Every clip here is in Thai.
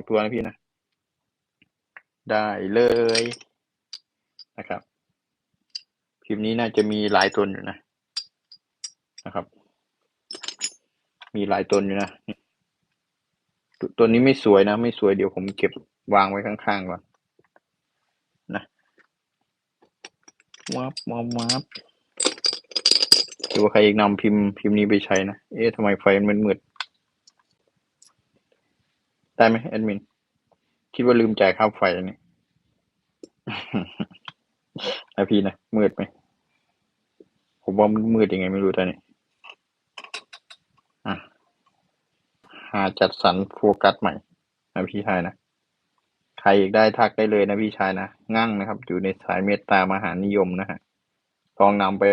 งตัวนะพี่นะ ได้เลยนะครับ พิมพ์นี้น่าจะมีหลายตนอยู่นะนะครับ มีหลายตนอยู่นะตัวตัวนี้ไม่สวยนะ ไม่สวยเดี๋ยวผมเก็บวางไว้ข้างๆก่อนนะวับวับวับดูว่าใครอีกนำพิมพ์พิมพ์นี้ไปใช้นะ เอ๊ะทำไมไฟมันมืด ได้ไหมแอดมิน คิดว่าลืมจ่ายค่าไฟนี่นะพี่นะ มืดไหม ผมว่ามันมืดยังไงไม่รู้ตอนนี้อะหาจัดสรรโฟกัสใหม่นะพี่ชายนะ ใครอีกได้ทักได้เลยนะพี่ชายนะ งั่งนะครับ อยู่ในสายเมตตามหานิยมนะฮะลองนำไป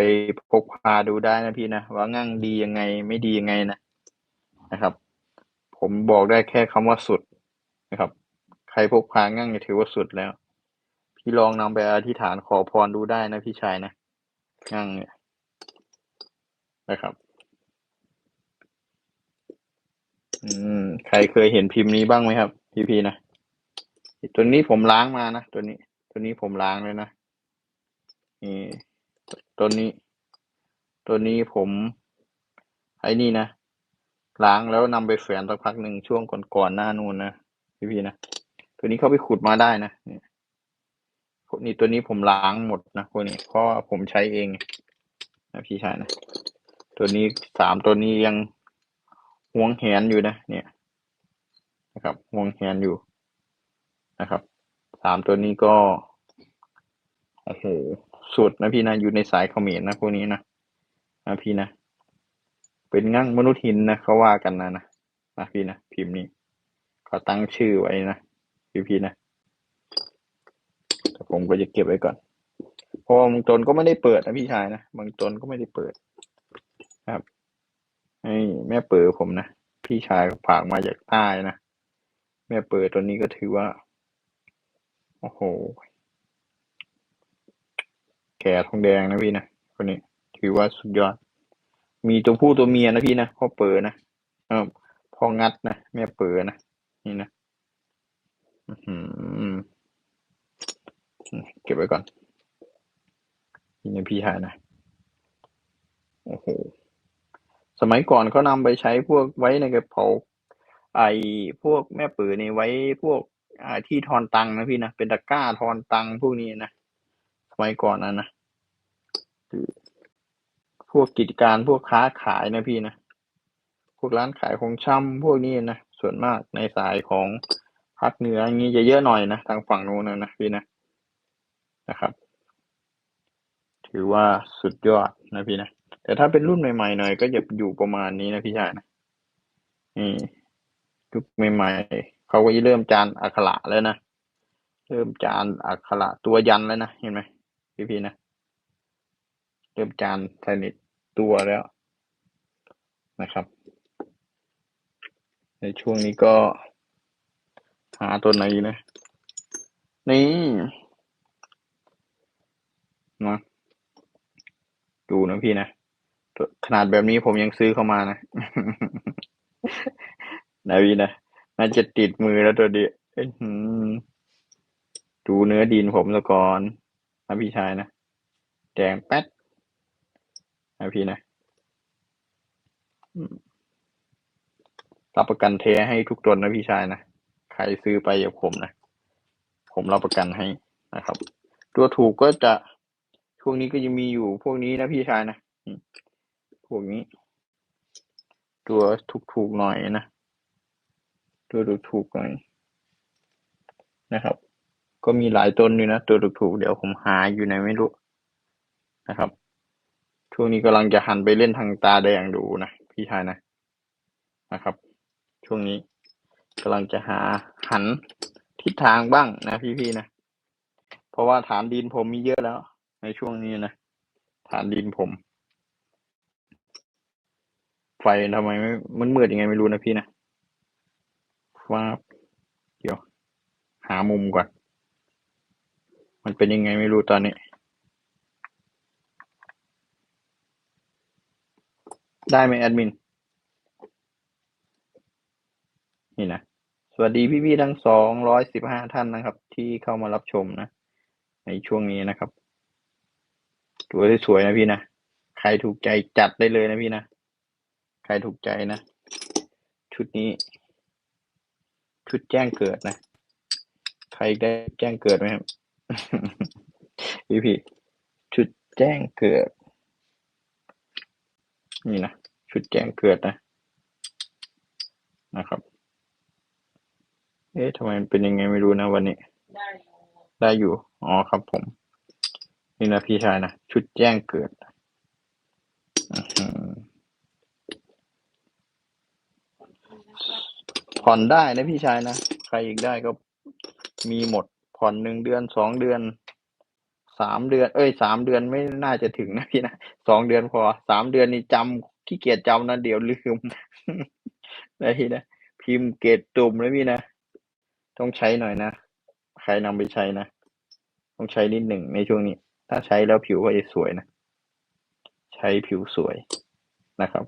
พกพาดูได้นะพี่นะ ว่างั่งดียังไงไม่ดียังไงนะนะครับ ผมบอกได้แค่คำว่าสุดนะครับ ใครพกพางั่งเนี่ยถือว่าสุดแล้ว พี่ลองนำไปอธิษฐานขอพรดูได้นะพี่ชายนะงั่งเนี่ยนะครับ อืม ใครเคยเห็นพิมพ์นี้บ้างไหมครับ พี่พีนะตัวนี้ผมล้างมานะตัวนี้ ตัวนี้ผมล้างเลยนะนี่ตัวนี้ ตัวนี้ผมไอ้นี่นะ ล้างแล้วนำไปแฝนสักพักหนึ่งช่วงก่อนๆหน้านู่นนะพี่พีนะตัวนี้เขาไปขุดมาได้นะเนี่พวนี้ตัวนี้ผมล้างหมดนะพวนี้เพราะผมใช้เองนะพี่ชายนะตัวนี้สามตัวนี้ยังห่วงแหนอยู่นะ เนี่ยนะครับห่วงแหนอยู่นะครับสามตัวนี้ก็โอ้โหสุดนะพี่นะอยู่ในสายเขมรนะพวกนี้นะนะพี่นะ เป็นงั่งมนุษย์หินนะเขาว่ากันนะนะนะพี่นะพิมพ์นี้เขาตั้งชื่อไว้นะพี่พี่นะแต่ผมก็จะเก็บไว้ก่อนเพราะบางตนก็ไม่ได้เปิดนะพี่ชายนะบางตนก็ไม่ได้เปิด ครับให้แม่เปิดผมนะพี่ชายฝากมาจากใต้นะแม่เปิดตัวนี้ก็ถือว่า โอ้โห แก่ทองแดงนะพี่นะคนนี้ถือว่าสุดยอด มีตัวผู้ตัวเมียนะพี่นะพ่อเปิดนะเออพ่องัดนะแม่เปิดนะนี่นะเก็บไว้ก่อนนี่นะพี่ชายนะโอ้โหสมัยก่อนเขานำไปใช้พวกไว้ในกระเป๋าไอ้พวกแม่ปือนี่ไว้พวกอ่าที่ทอนตังนะพี่นะเป็นตะกร้าทอนตังพวกนี้นะสมัยก่อนนะนะ พวกกิจการพวกค้าขายนะพี่นะ พวกร้านขายของชำพวกนี้นะ ส่วนมากในสายของภาคเหนืออย่างนี้จะเยอะหน่อยนะ ทางฝั่งนู้นนะนะพี่นะนะครับ ถือว่าสุดยอดนะพี่นะ แต่ถ้าเป็นรุ่นใหม่ๆหน่อยก็จะอยู่ประมาณนี้นะพี่ชายนะนี่ยุคใหม่ๆเขาก็จะเริ่มจานอักขระแล้วนะเริ่มจานอักขระตัวยันแล้วนะเห็นไหมพี่พี่ๆนะเริ่มจานสนิท ตัวแล้วนะครับ ในช่วงนี้ก็ หาตัวไหนนะ นี่นะดูนะพี่นะขนาดแบบนี้ผมยังซื้อเข้ามานะนะพี่นะน่าจะติดมือแล้วตัวเดียวดูเนื้อดินผมซะก่อนนะพี่ชายนะแดงแป๊ด นะพี่นะรับประกันเทให้ทุกตนนะพี่ชายนะ ใครซื้อไปอย่าผมนะ ผมรับประกันให้นะครับ ตัวถูกก็จะช่วงนี้ก็จะมีอยู่พวกนี้นะพี่ชายนะพวกนี้ ตัวถูกๆหน่อยนะ ตัวถูกๆหน่อยนะครับ ก็มีหลายต้นอยู่นะ ตัวถูกๆเดี๋ยวผมหาอยู่ไหนไม่รู้นะครับ ช่วงนี้กำลังจะหันไปเล่นทางตาแดงดูนะ พี่ชายนะนะครับ ช่วงนี้กำลังจะหาหันทิศทางบ้างนะพี่ๆนะ เพราะว่าฐานดินผมมีเยอะแล้ว ในช่วงนี้นะฐานดินผม ไฟทำไมไม่มันมืดยังไงไม่รู้นะพี่นะฟ้าเดี๋ยว หามุมก่อน มันเป็นยังไงไม่รู้ตอนนี้ ได้ไหมแอดมิน นี่นะ สวัสดีพี่ๆทั้งสองร้อยสิบห้าท่านนะครับ ที่เข้ามารับชมนะ ในช่วงนี้นะครับตัวสวยๆนะพี่นะ ใครถูกใจจัดได้เลยนะพี่นะ ใครถูกใจนะ ชุดนี้ ชุดแจ้งเกิดนะ ใครได้แจ้งเกิดไหมครับพี่พี่ชุดแจ้งเกิด นี่นะ ชุดแจ้งเกิดนะ นะครับ เอ๊ะทำไมเป็นยังไงไม่รู้นะวันนี้ได้อยู่ได้อยู่ อ๋อครับผม นี่นะพี่ชายนะ ชุดแจ้งเกิดผ่อนได้นะพี่ชายนะ ใครอีกได้ก็มีหมด ผ่อนหนึ่งเดือนสองเดือนสามเดือน เอ้ยสามเดือนไม่น่าจะถึงนะพี่นะสองเดือนพอสามเดือนนี่จำ ขี้เกียจจำนะเดี๋ยวลืมนะพี่นะ พิมพ์เกตตุ่มนะพี่นะ ต้องใช้หน่อยนะ ใครนำไปใช้นะ ต้องใช้นิดหนึ่งในช่วงนี้ ถ้าใช้แล้วผิวก็จะสวยนะ ใช้ผิวสวยนะครับ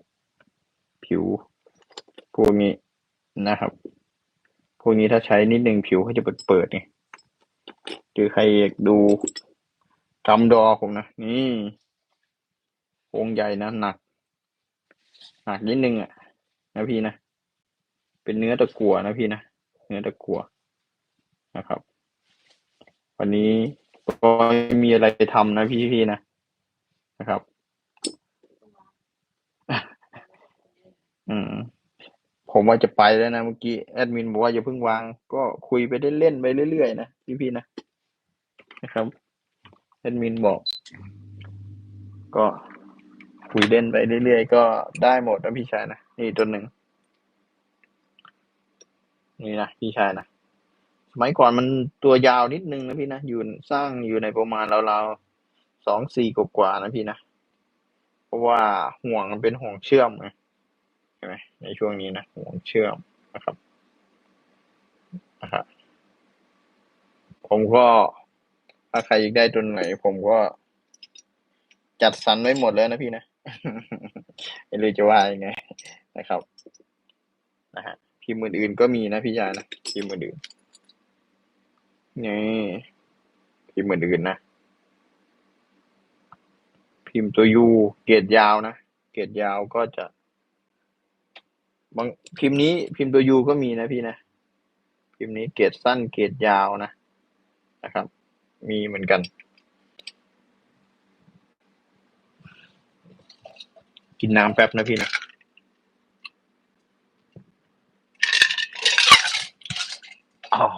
ผิว พวกนี้นะครับ พวกนี้ถ้าใช้นิดหนึ่งผิวก็จะเปิดเปิดไงหรือใครอยากดูกำดอผมนะ นี่องใหญ่นะหนัก หนักนิดนึงอะนะพี่นะ เป็นเนื้อตะกั่วนะพี่นะ เนื้อตะกั่วนะครับ วันนี้ก็ไม่มีอะไรทำนะพี่พี่ๆนะนะครับ อืมผมว่าจะไปแล้วนะเมื่อกี้แอดมินบอกว่าอย่าเพิ่งวาง ก็คุยไปเล่นไปเรื่อยๆนะพี่พี่ๆนะนะครับแอดมินบอก ก็ คุยเล่นไปเรื่อยๆ ก็ได้หมดนะพี่ชายนะ นี่ตัวหนึ่ง นี่นะพี่ชายนะ สมัยก่อนมันตัวยาวนิดนึงนะพี่นะ อยู่สร้างอยู่ในประมาณราวๆสองสี่กว่าๆนะพี่นะ เพราะว่าห่วงมันเป็นห่วงเชื่อมไงใช่ไหมในช่วงนี้นะห่วงเชื่อมนะครับนะครับผมก็ถ้าใครอยากได้ตัวไหน ผมก็จัดสรรไว้หมดแล้วนะพี่นะ ไม่รู้จะว่ายังไงนะครับนะฮะพิมพ์อื่นๆก็มีนะพี่ยานะพิมพ์อื่นๆนี่พิมพ์อื่นๆนะพิมพ์ตัวยูเกรดยาวนะเกรดยาวก็จะ บางพิมพ์นี้พิมพ์ตัวยูก็มีนะพี่นะพิมพ์นี้เกรดสั้นเกรดยาวนะนะครับ มีเหมือนกัน กินน้ำแป๊บนะพี่นะอ้าว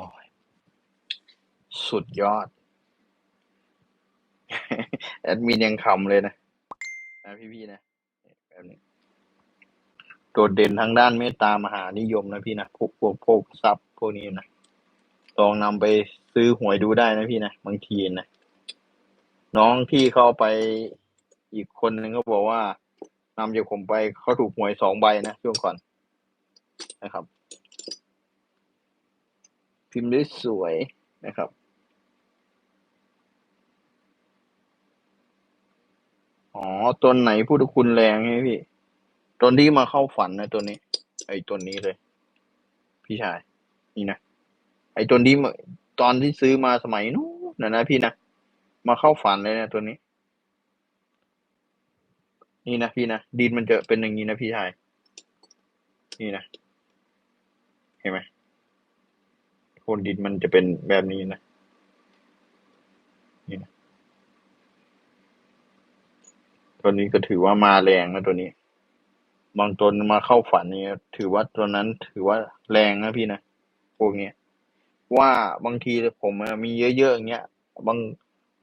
สุดยอด แอดมินยังขำเลยนะนะพี่ๆนะแบบนี้โดดเด่นทางด้านเมตตามหานิยมนะพี่นะพวกพวกพวกทรัพย์พวกนี้นะลองนำไปซื้อหวยดูได้นะพี่นะบางทีนะน้องที่เข้าไปอีกคนนึงก็บอกว่า นำจากผมไปเขาถูกหวยสองใบนะช่วงก่อนนะครับ พิมพ์ได้สวยนะครับอ๋อตัวไหนพุทธคุณแรงใช่ไหมพี่ตัวที่มาเข้าฝันนะตัวนี้ ไอ้ตัวนี้เลย พี่ชาย นี่นะไอ้ตัวนี้มาตอนที่ซื้อมาสมัยนู้นนะนะพี่นะมาเข้าฝันเลยนะตัวนี้ นี่นะพี่นะดินมันจะเป็นอย่างนี้นะพี่ชาย นี่นะ เห็นไหมโคนดินมันจะเป็นแบบนี้นะนี่นะตัวนี้ก็ถือว่ามาแรงนะตัวนี้ บางตนมาเข้าฝันนี่ถือว่าตัวนั้นถือว่าแรงนะพี่นะพวกเนี้ยว่าบางทีผมมีเยอะๆอย่างเงี้ยบาง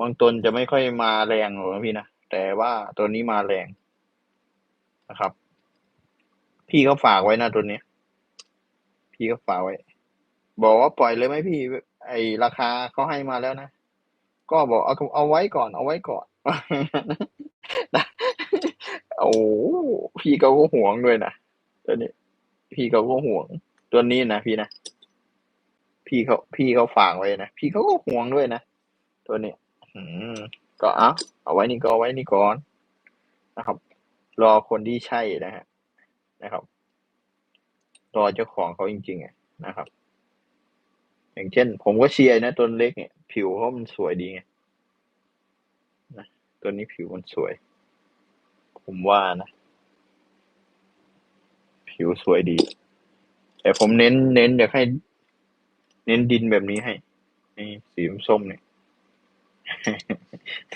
บางตนจะไม่ค่อยมาแรงหรอกนะพี่นะแต่ว่าตัวนี้มาแรง นะครับ พี่เขาฝากไว้นะตัวนี้ พี่เขาฝากไว้ บอกว่าปล่อยเลยไหมพี่ ไอราคาเขาให้มาแล้วนะ ก็บอกเอาเอาไว้ก่อนเอาไว้ก่อนโอ้พี่เขาก็ห่วงด้วยนะตัวนี้ พี่เขาก็ห่วง ตัวนี้นะพี่นะพี่เขาพี่เขาฝากไว้นะพี่เขาก็ห่วงด้วยนะตัวนี้อืมก็เอาเอาไว้นี่ก็เอาไว้นี่ก่อนนะครับ รอคนที่ใช่นะฮะนะครับ รอเจ้าของเขาจริงๆอะนะครับ อย่างเช่น ผมก็เชียร์นะตัวเล็กเนี่ย ผิวเขามันสวยดีไงนะตัวนี้ผิวมันสวย ผมว่านะ ผิวสวยดี แต่ผมเน้นเน้นอยากให้ เน้นดินแบบนี้ให้นี่สีส้มเนี่ย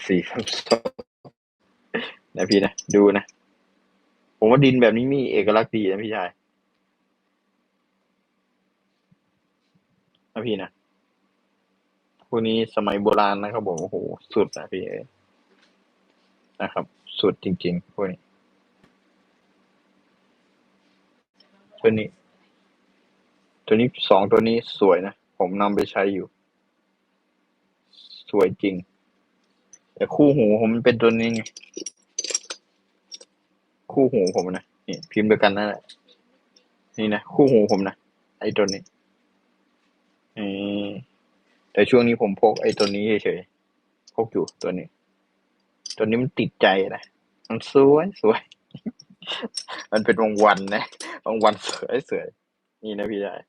สีส้มนะพี่นะ ดูนะ ว่าดินแบบนี้มีเอกลักษณ์ดีนะพี่ชายนะพี่นะพวกนี้สมัยโบราณนะครับผมโอ้โหสุดนะพี่เอนะครับ สุดจริงๆพวกนี้ตัวนี้ ตัวนี้สองตัวนี้สวยนะ ผมนำไปใช้อยู่ สวยจริง แต่คู่หูผมเป็นตัวนี้ไง คู่หูผมนะนี่พิมพ์เดียวกันนั่นแหละนี่นะคู่หูผมนะไอ้ตัวนี้นี่แต่ช่วงนี้ผมพกไอ้ตัวนี้เฉยๆพกอยู่ตัวนี้ ตัวนี้มันติดใจนะมันสวยสวย มันเป็นวงวันนะวงวันสวยสวยนี่นะพี่ชาย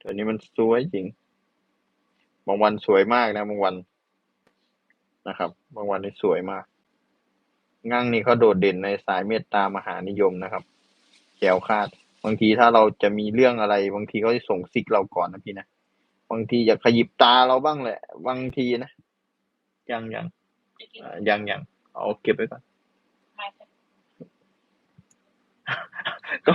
ตัวนี้มันสวยจริงบางวันสวยมากนะบางวันนะครับ บางวันนี่สวยมาก งั่งนี่เขาโดดเด่นในสายเมตตามหานิยมนะครับแก้วคาด บางทีถ้าเราจะมีเรื่องอะไร บางทีเขาจะส่งซิกเราก่อนนะพี่นะบางทีอยากขยิบตาเราบ้างแหละ บางทีนะยังยังยังยังเอาเก็บไว้ก่อนก็